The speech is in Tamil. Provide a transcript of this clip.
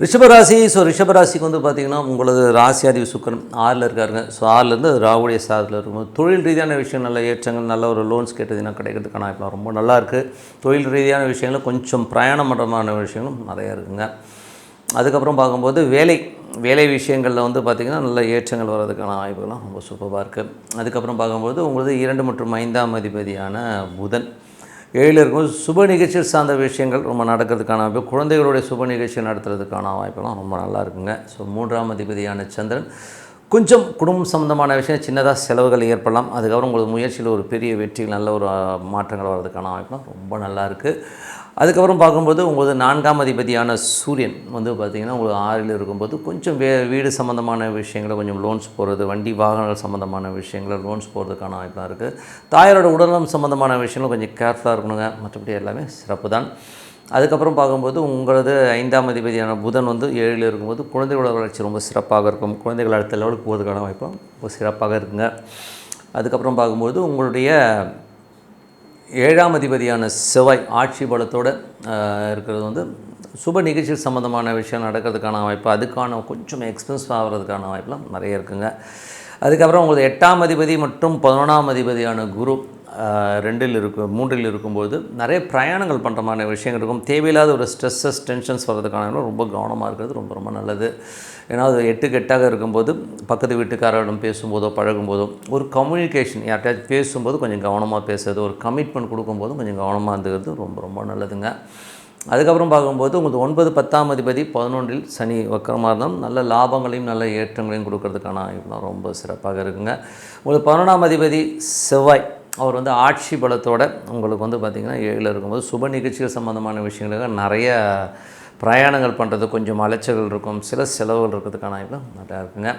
ரிஷபராசி ஸோ ரிஷபராசிக்கு வந்து பார்த்திங்கன்னா உங்களது ராசியாதிபதி சுக்கரன் ஆறில் இருக்காருங்க. ஸோ ஆறுலேருந்து ராவுடைய சாதத்தில் இருக்கும் தொழில் ரீதியான விஷயம் நல்ல ஏற்றங்கள் நல்ல ஒரு லோன்ஸ் கேட்டதுன்னா கிடைக்கிறதுக்கான வாய்ப்புலாம் ரொம்ப நல்லா இருக்குது தொழில் ரீதியான விஷயங்களும் கொஞ்சம் பிரயாணம் பண்ணுறமான விஷயங்களும் நிறையா இருக்குங்க. அதுக்கப்புறம் பார்க்கும்போது வேலை வேலை விஷயங்களில் வந்து பார்த்திங்கன்னா நல்ல ஏற்றங்கள் வர்றதுக்கான வாய்ப்புகள்லாம் ரொம்ப சூப்பராக இருக்குது அதுக்கப்புறம் பார்க்கும்போது உங்களது இரண்டு மற்றும் ஐந்தாம் அதிபதியான புதன். ஏழில் இருக்கும் சுப நிகழ்ச்சிகள் சார்ந்த விஷயங்கள் ரொம்ப நடக்கிறதுக்கான வாய்ப்பு குழந்தைகளுடைய சுப நிகழ்ச்சி நடத்துறதுக்கான வாய்ப்பெல்லாம் ரொம்ப நல்லா இருக்குங்க. ஸோ மூன்றாம் அதிபதியான சந்திரன் கொஞ்சம் குடும்பம் சம்மந்தமான விஷயம் சின்னதாக செலவுகள் ஏற்படலாம். அதுக்கப்புறம் உங்களுக்கு முயற்சியில் ஒரு பெரிய வெற்றிகள் நல்ல ஒரு மாற்றங்கள் வர்றதுக்கான வாய்ப்புலாம் ரொம்ப நல்லா இருக்குது அதுக்கப்புறம் பார்க்கும்போது உங்களது நான்காம் அதிபதியான சூரியன் வந்து பார்த்திங்கன்னா உங்களுக்கு ஆறில் இருக்கும்போது கொஞ்சம் வே வீடு சம்மந்தமான விஷயங்களை கொஞ்சம் லோன்ஸ் போகிறது வண்டி வாகனங்கள் சம்மந்தமான விஷயங்களை லோன்ஸ் போகிறதுக்கான வாய்ப்பாக இருக்குது தாயாரோட உடல்நலம் சம்மந்தமான விஷயங்களும் கொஞ்சம் கேர்ஃபுல்லாக இருக்கணுங்க. மற்றபடி எல்லாமே சிறப்பு தான் அதுக்கப்புறம் பார்க்கும்போது உங்களது ஐந்தாம் அதிபதியான புதன் வந்து ஏழில் இருக்கும்போது குழந்தைகளோட வளர்ச்சி ரொம்ப சிறப்பாக இருக்கும். குழந்தைகள் அடுத்த லெவலுக்கு போகிறதுக்கான வாய்ப்பும் ரொம்ப சிறப்பாக இருக்குங்க. அதுக்கப்புறம் பார்க்கும்போது உங்களுடைய ஏழாம் அதிபதியான செவ்வாய் ஆட்சி பலத்தோடு இருக்கிறது வந்து சுப நிகழ்ச்சி சம்மந்தமான விஷயம் நடக்கிறதுக்கான வாய்ப்பு அதுக்கான கொஞ்சம் எக்ஸ்பென்ஸ் ஆகிறதுக்கான வாய்ப்புலாம் நிறைய இருக்குங்க. அதுக்கப்புறம் உங்களுக்கு எட்டாம் அதிபதி மற்றும் பதினொன்றாம் அதிபதியான குரு ரெண்டில் இருக்கும் மூன்றில் இருக்கும்போது நிறைய பிரயாணங்கள் பண்ணுற மாதிரி விஷயங்கள் இருக்கும். தேவையில்லாத ஒரு ஸ்ட்ரெஸ்ஸஸ் டென்ஷன்ஸ் வர்றதுக்கான ரொம்ப கவனமாக இருக்கிறது ரொம்ப ரொம்ப நல்லது. ஏன்னா அது எட்டு கெட்டாக இருக்கும்போது பக்கத்து வீட்டுக்காரரிடம் பேசும்போதோ பழகும்போதோ ஒரு கம்யூனிகேஷன் யார்கிட்டயாச்சும் பேசும்போது கொஞ்சம் கவனமாக பேசுறது ஒரு கமிட்மெண்ட் கொடுக்கும்போது கொஞ்சம் கவனமாக இருந்துக்கிறது ரொம்ப ரொம்ப நல்லதுங்க. அதுக்கப்புறம் பார்க்கும்போது உங்களுக்கு ஒன்பது பத்தாம் அதிபதி பதினொன்றில் சனி வக்கரமாக இருந்தால் நல்ல லாபங்களையும் நல்ல ஏற்றங்களையும் கொடுக்கறதுக்கான இப்போ ரொம்ப சிறப்பாக இருக்குங்க. உங்களுக்கு பதினொன்றாம் அதிபதி செவ்வாய். அவர் வந்து ஆட்சி பலத்தோட உங்களுக்கு வந்து பார்த்திங்கன்னா ஏழில் இருக்கும்போது சுப நிகழ்ச்சிகள் சம்மந்தமான விஷயங்களுக்கு நிறைய பிரயாணங்கள் பண்ணுறது கொஞ்சம் அலைச்சல்கள் இருக்கும் சில செலவுகள் இருக்கிறதுக்கான இப்போ நிறையா இருக்குங்க.